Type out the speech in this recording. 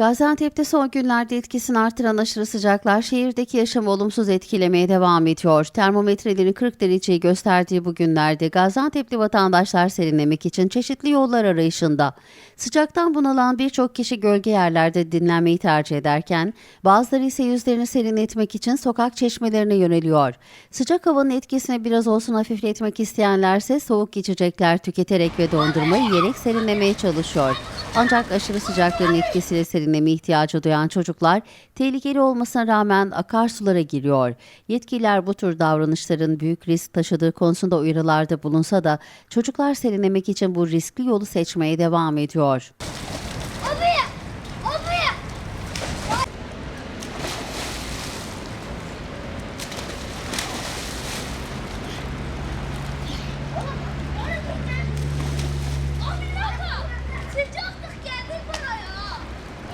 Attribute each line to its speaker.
Speaker 1: Gaziantep'te son günlerde etkisini artıran aşırı sıcaklar şehirdeki yaşamı olumsuz etkilemeye devam ediyor. Termometrelerin 40 dereceyi gösterdiği bu günlerde Gaziantep'li vatandaşlar serinlemek için çeşitli yollar arayışında. Sıcaktan bunalan birçok kişi gölge yerlerde dinlenmeyi tercih ederken bazıları ise yüzlerini serinletmek için sokak çeşmelerine yöneliyor. Sıcak havanın etkisini biraz olsun hafifletmek isteyenlerse soğuk içecekler tüketerek ve dondurma yiyerek serinlemeye çalışıyor. Ancak aşırı sıcaklığın etkisiyle serinleme ihtiyacı duyan çocuklar tehlikeli olmasına rağmen akarsulara giriyor. Yetkililer bu tür davranışların büyük risk taşıdığı konusunda uyarılarda bulunsa da çocuklar serinlemek için bu riskli yolu seçmeye devam ediyor.